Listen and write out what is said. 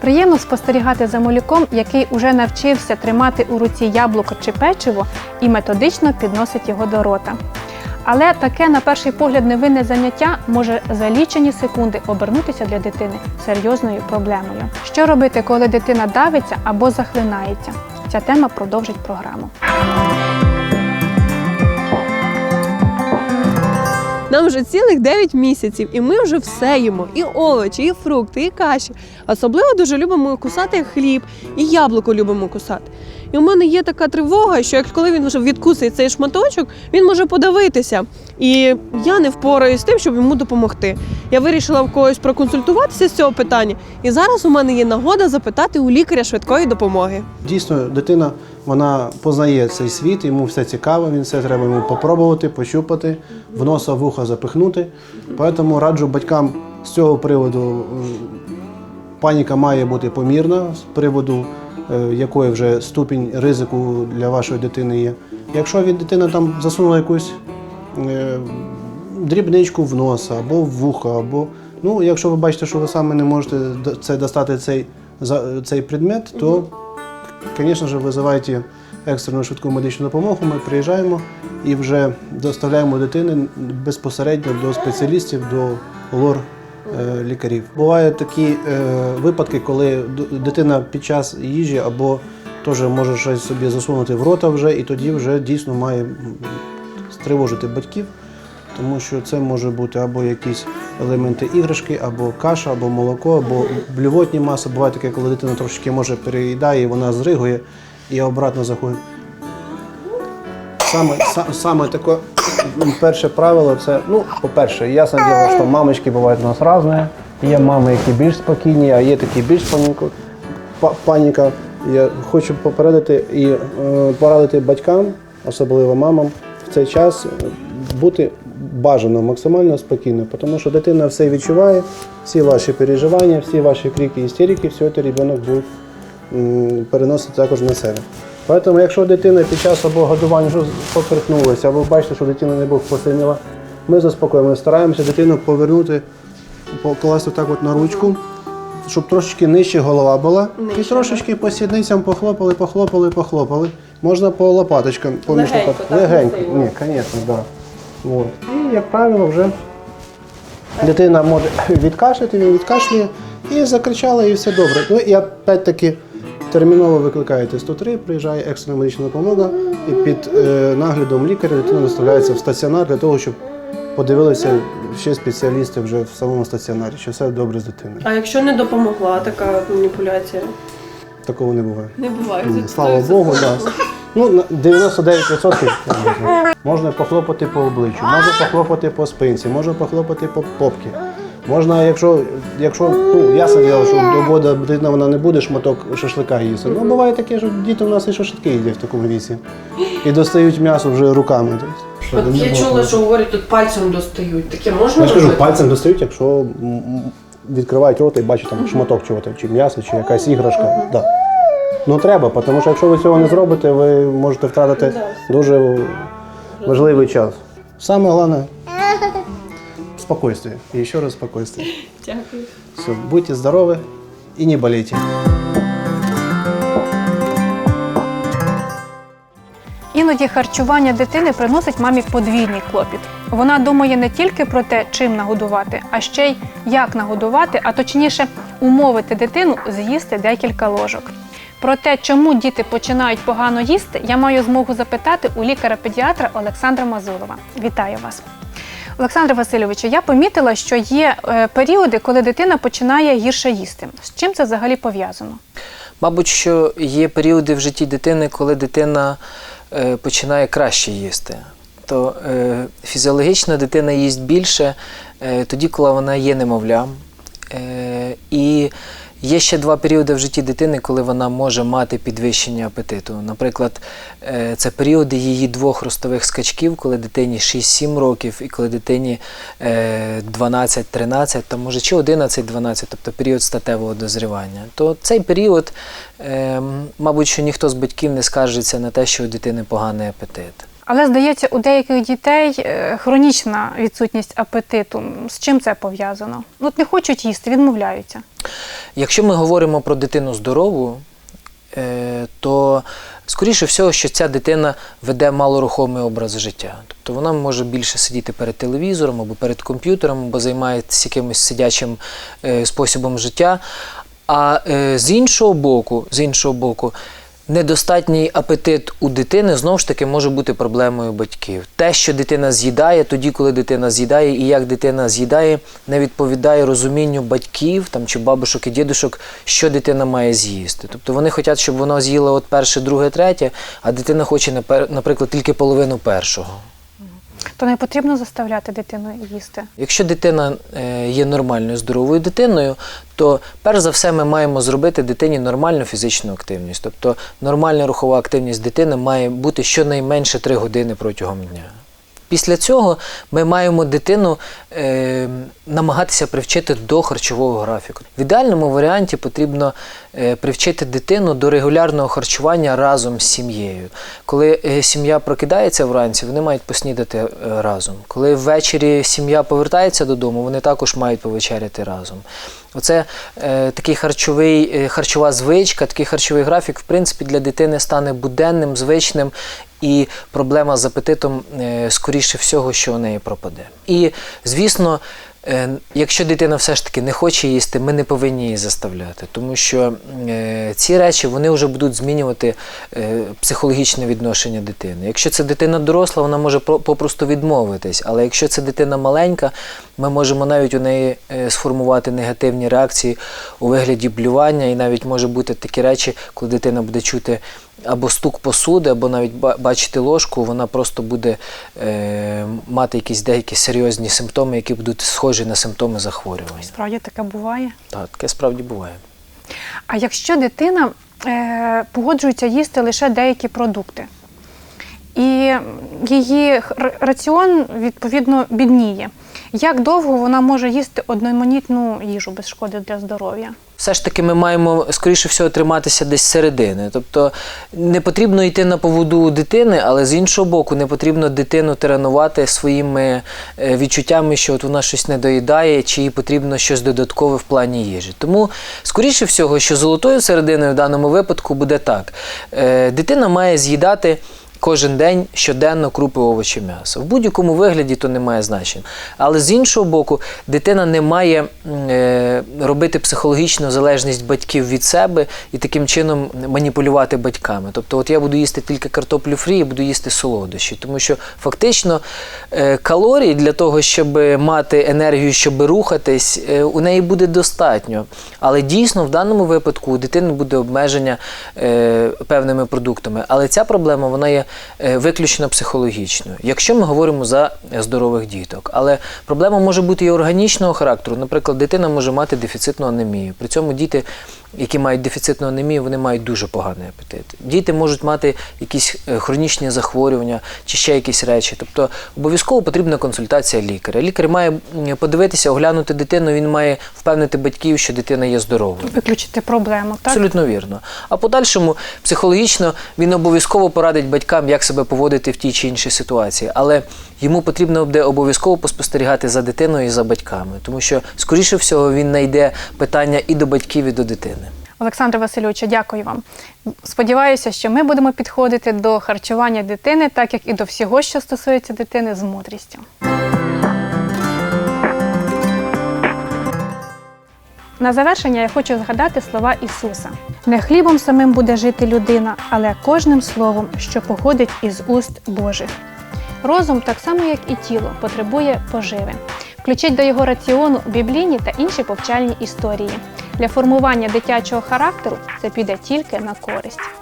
Приємно спостерігати за малюком, який уже навчився тримати у руці яблуко чи печиво і методично підносить його до рота. Але таке, на перший погляд, невинне заняття може за лічені секунди обернутися для дитини серйозною проблемою. Що робити, коли дитина давиться або захлинається? Ця тема продовжить програму. Нам вже цілих 9 місяців, і ми вже все їмо: і овочі, і фрукти, і каші. Особливо дуже любимо кусати хліб, і яблуко любимо кусати. І у мене є така тривога, що як коли він вже відкусить цей шматочок, він може подавитися. І я не впораюсь з тим, щоб йому допомогти. Я вирішила в когось проконсультуватися з цього питання, і зараз у мене є нагода запитати у лікаря швидкої допомоги. Дійсно, дитина вона познає цей світ, йому все цікаво, він все треба йому попробувати, пощупати, в носа вуха запихнути. Тому раджу батькам з цього приводу паніка має бути помірна, з приводу якої вже ступінь ризику для вашої дитини є. Якщо від дитина там засунула якусь е, дрібничку в носа або в вуха, або ну, якщо ви бачите, що ви саме не можете це достати цей, цей предмет, то Звісно ж, визивайте екстрену швидку медичну допомогу. Ми приїжджаємо і вже доставляємо дитини безпосередньо до спеціалістів, до лор е, лікарів. Бувають такі е, випадки, коли дитина під час їжі або теж може щось собі засунути в рота вже, і тоді вже дійсно має стривожити батьків. Тому що це може бути або якісь елементи іграшки, або каша, або молоко, або блювотні маси. Буває таке, коли дитина трошки може переїдає, вона зригує і обратно заходить. Саме, саме таке перше правило це, ну, по-перше, ясне діло, що мамочки бувають у нас різні. Є мами, які більш спокійні, а є такі більш паніку, паніка. Я хочу попередити і е, порадити батькам, особливо мамам, в цей час бути бажано максимально спокійно, тому що дитина все відчуває, всі ваші переживання, всі ваші крики, істерики, все це дитина буде переносити також на себе. Тому, якщо дитина під час або годування поперхнулася, або бачите, що дитина не був посиніла, ми заспокоїмо, стараємося дитину повернути, покласти так от на ручку, щоб трошечки нижче голова була. І трошечки по сідницям похлопали, похлопали, похлопали. Можна по лопаточкам поміж Легенько, так, Легенько. Ні, звісно, так. Да. От. І, як правило, вже дитина може відкашляти, він відкашлює і закричала, і все добре. Ну і опять-таки терміново викликаєте 103, приїжджає екстрена медична допомога, і під е, наглядом лікаря дитина доставляється в стаціонар для того, щоб подивилися ще спеціалісти вже в самому стаціонарі, що все добре з дитиною. А якщо не допомогла така маніпуляція? Такого не буває. Не буває. Ні, Слава Богу, да. Ну, на 99% можна. похлопати по обличчю, можна похлопати по спинці, можна похлопати по попці. Можна, якщо, якщо ну, ясно діло, що до года дитина вона не буде шматок шашлика їсти. Ну, буває таке, що діти у нас і шашлики їдять в такому віці. І достають м'ясо вже руками. От я чула, що говорять, тут пальцем достають. Таке можна я ж кажу, пальцем достають, якщо відкривають рота і бачать там шматок чого чи м'ясо, чи якась іграшка. Да. Ну треба, тому що якщо ви цього не зробите, ви можете втратити дуже важливий час. Саме головне спокойствие. І ще раз спокойствие. Дякую. Все, будьте здорові і не болейте. Іноді харчування дитини приносить мамі подвійний клопіт. Вона думає не тільки про те, чим нагодувати, а ще й як нагодувати, а точніше умовити дитину з'їсти декілька ложок. Про те, чому діти починають погано їсти, я маю змогу запитати у лікаря-педіатра Олександра Мазурова. Вітаю вас. Олександре Васильовичу, я помітила, що є е, періоди, коли дитина починає гірше їсти. З чим це взагалі пов'язано? Мабуть, що є періоди в житті дитини, коли дитина е, починає краще їсти. То е, фізіологічно дитина їсть більше тоді, коли вона є немовлям. І є ще два періоди в житті дитини, коли вона може мати підвищення апетиту. Наприклад, е, це періоди її двох ростових скачків, коли дитині 6-7 років і коли дитині е, 12-13, то може чи 11-12, тобто період статевого дозрівання. То цей період, е, мабуть, що ніхто з батьків не скаржиться на те, що у дитини поганий апетит. Але здається, у деяких дітей е, хронічна відсутність апетиту. З чим це пов'язано? Ну, От не хочуть їсти, відмовляються. Якщо ми говоримо про дитину здорову, е, то скоріше всього, що ця дитина веде малорухомий образ життя. Тобто вона може більше сидіти перед телевізором або перед комп'ютером, або займається якимось сидячим е, способом життя. А з іншого боку, з іншого боку, недостатній апетит у дитини знову ж таки може бути проблемою батьків. Те, що дитина з'їдає, тоді, коли дитина з'їдає, і як дитина з'їдає, не відповідає розумінню батьків там, чи бабушок і дідушок, що дитина має з'їсти. Тобто вони хочуть, щоб вона з'їла от перше, друге, третє, а дитина хоче, наприклад, тільки половину першого. То не потрібно заставляти дитину їсти. Якщо дитина е, є нормальною здоровою дитиною, то перш за все ми маємо зробити дитині нормальну фізичну активність. Тобто нормальна рухова активність дитини має бути щонайменше 3 години протягом дня. Після цього ми маємо дитину е, намагатися привчити до харчового графіку. В ідеальному варіанті потрібно е, привчити дитину до регулярного харчування разом з сім'єю. Коли е, сім'я прокидається вранці, вони мають поснідати е, разом. Коли ввечері сім'я повертається додому, вони також мають повечеряти разом. Оце е, такий харчовий, е, харчова звичка, такий харчовий графік, в принципі, для дитини стане буденним, звичним, і проблема з апетитом, е, скоріше всього, що у неї пропаде. І, звісно, е, якщо дитина все ж таки не хоче їсти, ми не повинні її заставляти, тому що е, ці речі вони вже будуть змінювати психологічне відношення дитини. Якщо це дитина доросла, вона може попросту відмовитись, але якщо це дитина маленька, ми можемо навіть у неї сформувати негативні реакції у вигляді блювання, і навіть може бути такі речі, коли дитина буде чути або стук посуди, або навіть бачити ложку, вона просто буде е, мати якісь деякі серйозні симптоми, які будуть схожі на симптоми захворювання. Справді таке буває. Так, таке справді буває. А якщо дитина е, погоджується їсти лише деякі продукти, і її раціон відповідно бідніє, як довго вона може їсти одноманітну їжу без шкоди для здоров'я? Все ж таки ми маємо скоріше всього триматися десь середини. Тобто не потрібно йти на поводу дитини, але з іншого боку, не потрібно дитину тренувати своїми е, відчуттями, що от вона щось не доїдає, чи їй потрібно щось додаткове в плані їжі. Тому, скоріше всього, що золотою серединою в даному випадку буде так: Е, дитина має з'їдати. Кожен день щоденно крупи овочі м'ясо. В будь-якому вигляді то не має значення. Але з іншого боку, дитина не має е, робити психологічну залежність батьків від себе і таким чином маніпулювати батьками. Тобто, от я буду їсти тільки картоплю фрі і буду їсти солодощі. Тому що фактично е, калорій для того, щоб мати енергію, щоб рухатись, е, у неї буде достатньо. Але дійсно в даному випадку у дитини буде обмеження е, певними продуктами. Але ця проблема вона є виключно психологічною, якщо ми говоримо за здорових діток. Але проблема може бути і органічного характеру. Наприклад, дитина може мати дефіцитну анемію. При цьому діти, які мають дефіцитну анемію, вони мають дуже поганий апетит. Діти можуть мати якісь е, хронічні захворювання чи ще якісь речі. Тобто обов'язково потрібна консультація лікаря. Лікар має подивитися, оглянути дитину, він має впевнити батьків, що дитина є здоровою. Виключити проблему, так? Абсолютно вірно. А подальшому психологічно він обов'язково порадить батькам, як себе поводити в тій чи іншій ситуації. Але йому потрібно буде обов'язково поспостерігати за дитиною і за батьками, тому що, скоріше всього, він знайде питання і до батьків, і до дитини. Олександре Васильовичу, дякую вам. Сподіваюся, що ми будемо підходити до харчування дитини, так як і до всього, що стосується дитини, з мудрістю. На завершення я хочу згадати слова Ісуса: не хлібом самим буде жити людина, але кожним словом, що походить із уст Божих. Розум, так само як і тіло, потребує поживи. Включіть до його раціону біблійні та інші повчальні історії. Для формування дитячого характеру це піде тільки на користь.